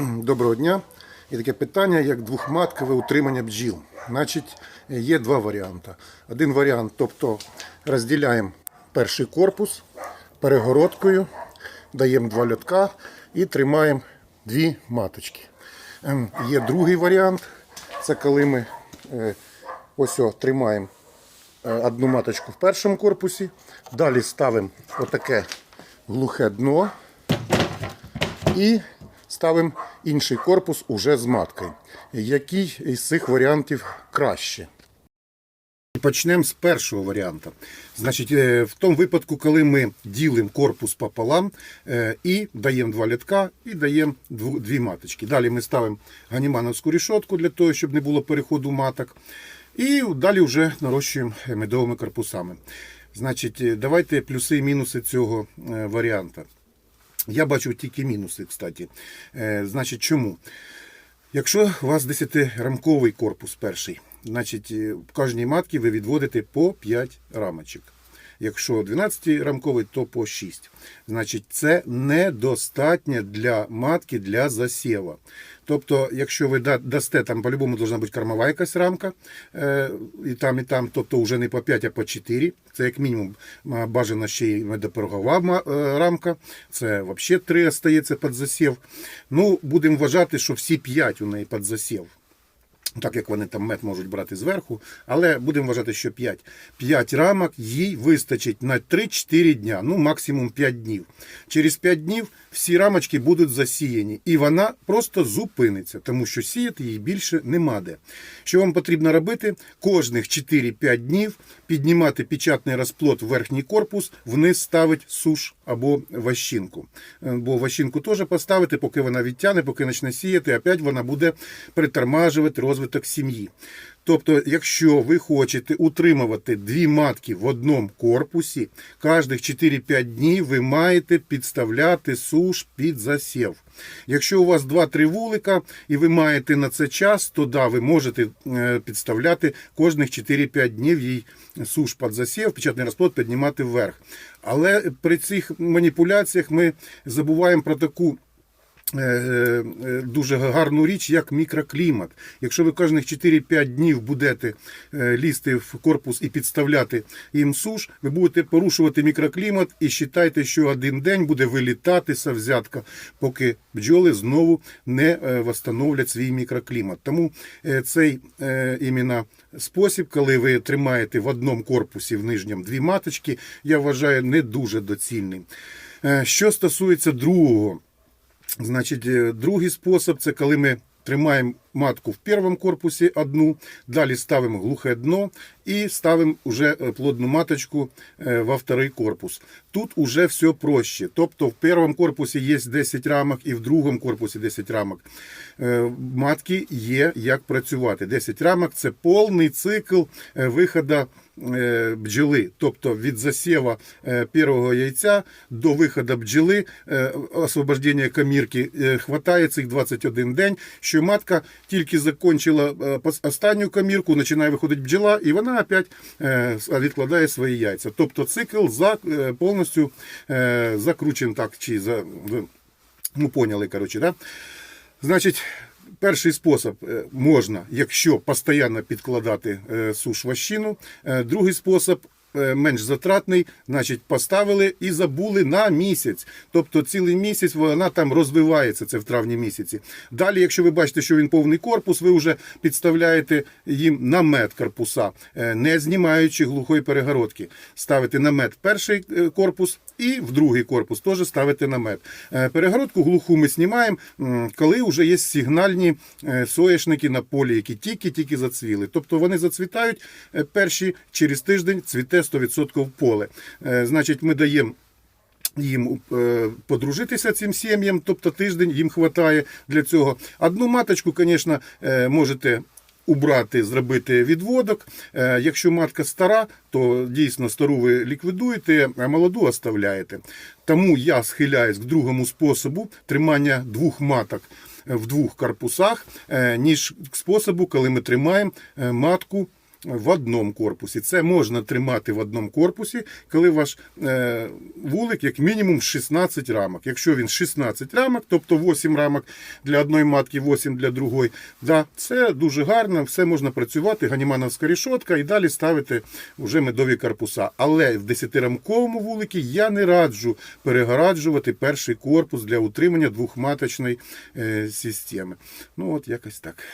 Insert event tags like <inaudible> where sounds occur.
<clears throat> Доброго дня. І таке питання, як двохматкове утримання бджіл. Значить, є два варіанти. Один варіант, тобто розділяємо перший корпус перегородкою, даємо два льотка і тримаємо дві маточки. Ем, Є другий варіант, це коли ми е, ось о, тримаємо е, одну маточку в першому корпусі, далі ставимо отаке глухе дно. І ставимо інший корпус уже з маткою. Який із цих варіантів краще? Почнемо з першого варіанту. Значить, е, в тому випадку, коли ми ділимо корпус пополам е, і даємо два літка, і даємо дві маточки. Далі ми ставимо ганімановську рішотку для того, щоб не було переходу маток. І далі вже нарощуємо медовими корпусами. Значить, е, давайте плюси і мінуси цього варіанта. Я бачу тільки мінуси, кстати. Е, значить, чому? Якщо у вас 10-рамковий корпус перший, значить е, в кожній матці ви відводите по 5 рамочок. Якщо 12-рамковий, то по 6. Значить, це недостатньо для матки для засєва. Тобто, якщо ви дасте, там по-любому должна бути кормова якась рамка, е, і там, і там, тобто вже не по 5, а по 4. Це як мінімум бажано ще й медопорогова е, рамка. Це взагалі 3 остається під засів. Ну, будемо вважати, що всі 5 у неї під засів. Так як вони там мед можуть брати зверху, але будемо вважати, що 5. 5 рамок їй вистачить на 3-4 дня, ну максимум 5 днів. Через 5 днів всі рамочки будуть засіяні, і вона просто зупиниться, тому що сіяти їй більше нема де. Що вам потрібно робити? Кожних 4-5 днів піднімати печатний розплод в верхній корпус, вниз ставить суш або ващинку. Е, Бо ващинку теж поставити, поки вона відтягне, поки почне сіяти, опять вона буде притормажувати розвиток сім'ї. Тобто, якщо ви хочете утримувати дві матки в одному корпусі, кожних 4-5 днів ви маєте підставляти суш під засів. Якщо у вас 2-3 вулика і ви маєте на це час, то да, ви можете е, підставляти кожних 4-5 днів їй суш під засів, печатний розплод піднімати вверх. Але при цих маніпуляціях ми забуваємо про таку дуже гарну річ, як мікроклімат. Якщо ви кожних 4-5 днів будете е, лізти в корпус і підставляти їм суш, ви будете порушувати мікроклімат і вважайте, що один день буде вилітати взятка, поки бджоли знову не е, восстановлять свій мікроклімат. Тому е, цей е, іменно спосіб, коли ви тримаєте в одному корпусі в нижньому дві маточки, я вважаю не дуже доцільним. Е, Що стосується другого, Значить, е, другий спосіб це коли ми тримаємо матку в першому корпусі одну, далі ставимо глухе дно і ставимо вже е, плодну маточку е, во второй корпус. Тут уже все проще. Тобто в першому корпусі є 10 рамок і в другому корпусі 10 рамок. Е, Матки є як працювати. 10 рамок це повний цикл виходу бджоли, тобто від засєва е, першого яйця до виходу бджоли, освобождення камірки, хватає цих 21 день, що матка тільки закінчила е, останню камірку, починає виходити бджола, і вона опять е, відкладає свої яйця. Тобто цикл е, повністю закручений так, чи за, ну поняли, коротше, да? Значить, перший спосіб можна, якщо постійно підкладати суш ващину. Другий спосіб. Е, Менш затратний, значить, поставили і забули на місяць. Тобто цілий місяць вона там розвивається, це в травні місяці. Далі, якщо ви бачите, що він повний корпус, ви вже підставляєте їм намет корпуса, е, не знімаючи глухої перегородки. Ставите намет перший е, корпус і в другий корпус теж ставите намет. Е, Перегородку глуху ми знімаємо, коли вже є сигнальні е, соняшники на полі, які тільки-тільки зацвіли. Тобто вони зацвітають е, перші через тиждень цвіте 100% поле. Значить, ми даємо їм подружитися цим сім'ям, тобто тиждень їм вистачає для цього. Одну маточку, звісно, можете. Убрати, зробити відводок. Е, Якщо матка стара, то дійсно стару ви ліквідуєте, а молоду оставляєте. Тому я схиляюсь к другому способу тримання двох маток в двох корпусах, е, ніж способу, коли ми тримаємо е, матку в одному корпусі. Це можна тримати в одному корпусі, коли ваш е, вулик як мінімум 16 рамок. Якщо він 16 рамок, тобто 8 рамок для одної матки, 8 для другої, да, це дуже гарно, все можна працювати, ганімановська рішотка і далі ставити вже медові корпуса. Але в 10-рамковому вуликі я не раджу перегораджувати перший корпус для утримання двохматочної е, системи. Ну от якось так.